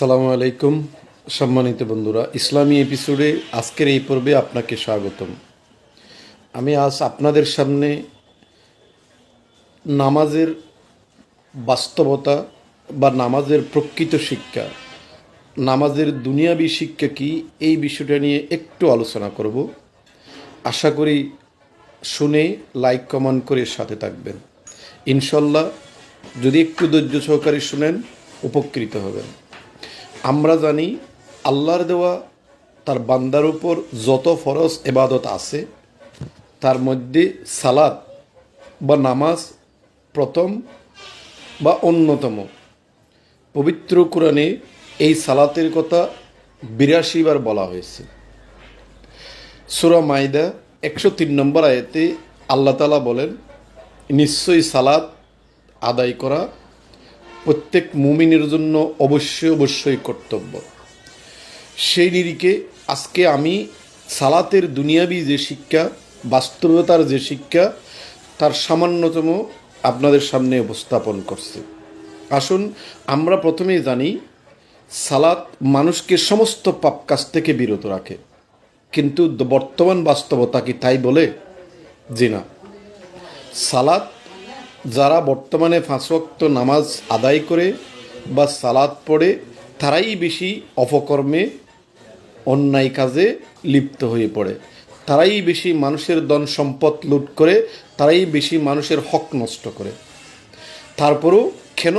আসসালামু আলাইকুম, সম্মানিত বন্ধুরা। ইসলামী এপিসোডে আজকের এই পর্বে আপনাকে স্বাগতম। আমি আজ আপনাদের সামনে নামাজের বাস্তবতা বা নামাজের প্রকৃত শিক্ষা, নামাজের দুনিয়াবি শিক্ষা কি, এই বিষয়টা নিয়ে একটু আলোচনা করব। আশা করি শুনে, লাইক, কমেন্ট করে সাথে থাকবেন। ইনশাল্লাহ যদি একটু ধৈর্য সহকারে শুনেন, উপকৃত হবেন। আমরা জানি আল্লাহর দেওয়া তার বান্দার উপর যত ফরজ এবাদত আছে, তার মধ্যে সালাদ বা নামাজ প্রথম বা অন্যতম। পবিত্র কোরআনে এই সালাতের কথা বিরাশি বার বলা হয়েছে। সুরা মাইদা একশো তিন নম্বর আয়াতে আল্লাহ তালা বলেন, নিশ্চয়ই সালাদ আদায় করা প্রত্যেক মুমিনের জন্য অবশ্যই অবশ্যই কর্তব্য। সেই নিরিখে আজকে আমি সালাতের দুনিয়াবি যে শিক্ষা, বাস্তবতার যে শিক্ষা, তার সামান্যতম আপনাদের সামনে উপস্থাপন করছে। আসুন, আমরা প্রথমেই জানি, সালাত মানুষকে সমস্ত পাপ কাজ থেকে বিরত রাখে। কিন্তু বর্তমান বাস্তবতা কি তাই বলে? জি না। সালাত যারা বর্তমানে ফাঁসক্ত নামাজ আদায় করে বা সালাদ পড়ে, তারাই বেশি অপকর্মে, অন্যায় কাজে লিপ্ত হয়ে পড়ে। তারাই বেশি মানুষের ধন সম্পদ লুট করে, তারাই বেশি মানুষের হক নষ্ট করে। তারপরও কেন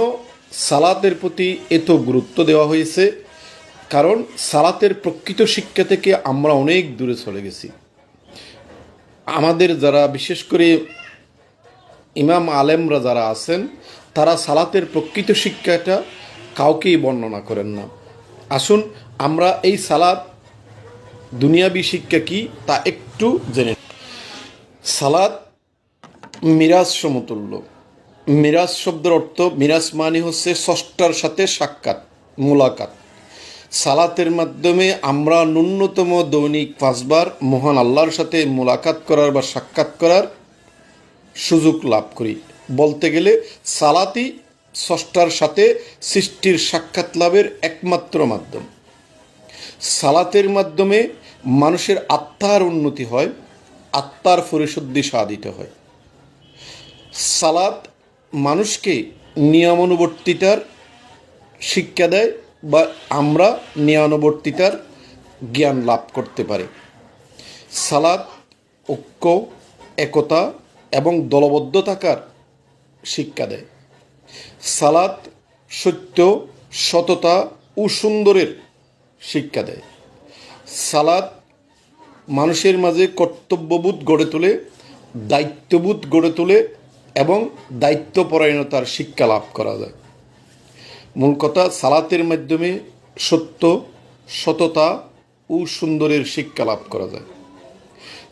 সালাতের প্রতি এত গুরুত্ব দেওয়া হয়েছে? কারণ সালাতের প্রকৃত শিক্ষা থেকে আমরা অনেক দূরে চলে গেছি। আমাদের যারা বিশেষ করে ইমাম আলেমরা যারা আছেন, তারা সালাতের প্রকৃত শিক্ষাটা কাউকেই বর্ণনা করেন না। আসুন, আমরা এই সালাত দুনিয়াবি শিক্ষা কি, তা একটু জেনে সালাত মিরাজ সমতুল্য। মিরাজ শব্দের অর্থ, মিরাজ মানে হচ্ছে ষষ্ঠার সাথে সাক্ষাৎ, মোলাকাত। সালাতের মাধ্যমে আমরা ন্যূনতম দৈনিক পাঁচবার মহান আল্লাহর সাথে মোলাকাত করার বা সাক্ষাৎ করার সুযোগ লাভ করি। বলতে গেলে সালাতি ষষ্ঠার সাথে সৃষ্টির সাক্ষাৎ লাভের একমাত্র মাধ্যম। সালাতের মাধ্যমে মানুষের আত্মার উন্নতি হয়, আত্মার পরিশুদ্ধি সাধিত হয়। সালাত মানুষকে নিয়মানুবর্তিতার শিক্ষা দেয় বা আমরা নিয়মানুবর্তিতার জ্ঞান লাভ করতে পারি। সালাত ঐক্য, একতা এবং দলবদ্ধ থাকার শিক্ষা দেয়। সালাত, সত্য, সততা ও সুন্দরের শিক্ষা দেয়। সালাত মানুষের মাঝে কর্তব্যবোধ গড়ে তোলে, দায়িত্ববোধ গড়ে তোলে এবং দায়িত্বপরায়ণতার শিক্ষা লাভ করা যায়। মূল কথা, সালাতের মাধ্যমে সত্য, সততা ও সুন্দরের শিক্ষা লাভ করা যায়।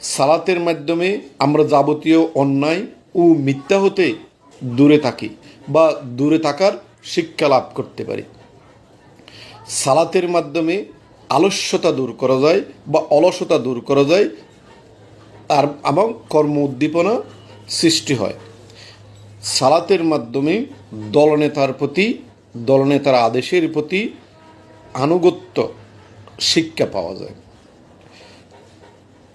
সালাতের মাধ্যমে আমরা যাবতীয় অন্যায় ও মিথ্যা হতে দূরে থাকি বা দূরে থাকার শিক্ষা লাভ করতে পারি। সালাতের মাধ্যমে আলস্যতা দূর করা যায় বা অলসতা দূর করা যায় আর এবং কর্ম উদ্দীপনা সৃষ্টি হয়। সালাতের মাধ্যমে দলনেতার প্রতি, দলনেতার আদেশের প্রতি আনুগত্য শিক্ষা পাওয়া যায়।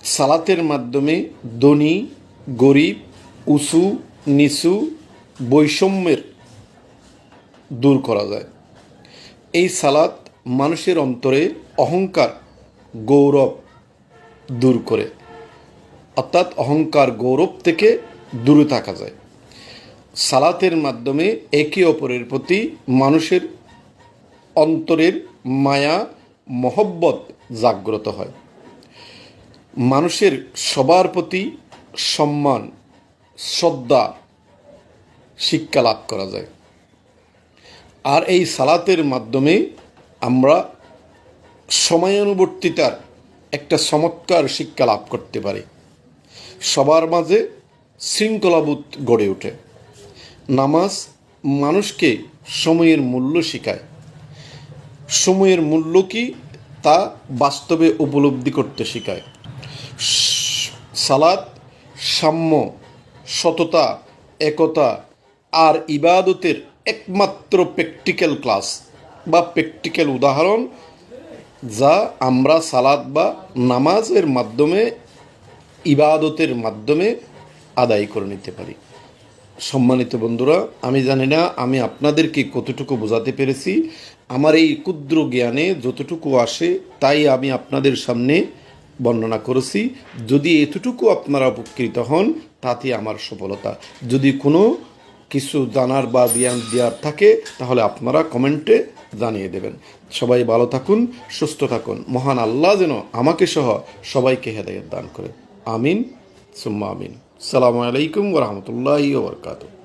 সালাতের মাধ্যমে ধনী, গরিব, উঁচু, নিচু বৈষম্যের দূর করা যায়। এই সালাত মানুষের অন্তরে অহংকার, গৌরব দূর করে। অর্থাৎ অহংকার, গৌরব থেকে দূরে থাকা যায়। সালাতের মাধ্যমে একে অপরের প্রতি মানুষের অন্তরের মায়া, মহব্বত জাগ্রত হয়। মানুষের সবার প্রতি সম্মান, শ্রদ্ধা, শিক্ষা লাভ করা যায়। আর এই সালাতের মাধ্যমে আমরা সময়ানুবর্তিতার একটা চমৎকার শিক্ষা লাভ করতে পারি। সবার মাঝে শৃঙ্খলাবোধ গড়ে ওঠে। নামাজ মানুষকে সময়ের মূল্য শেখায়। সময়ের মূল্য কি তা বাস্তবে উপলব্ধি করতে শেখায়। সালাদ সাম্য, সততা, একতা আর ইবাদতের একমাত্র প্র্যাকটিক্যাল ক্লাস বা প্র্যাকটিক্যাল উদাহরণ যা আমরা সালাদ বা নামাজের মাধ্যমে, ইবাদতের মাধ্যমে আদায় করে নিতে পারি। সম্মানিত বন্ধুরা, আমি জানি না, আমি আপনাদেরকে কতটুকু বোঝাতে পেরেছি। আমার এই ক্ষুদ্র জ্ঞানে যতটুকু আসে, তাই আমি আপনাদের সামনে বর্ণনা করেছি, যদি এতটুকু আপনারা উপকৃত হন, তাতে আমার সফলতা। যদি কোনো কিছু জানার বা জ্ঞান দেওয়ার থাকে, তাহলে আপনারা কমেন্টে জানিয়ে দেবেন। সবাই ভালো থাকুন, সুস্থ থাকুন। মহান আল্লাহ যেন আমাকে সহ সবাইকে হেদায়ত দান করে। আমিন, সুম্মা আমিন। সালামু আলাইকুম ওরহমতুল্লাহি ওবরকাতুহ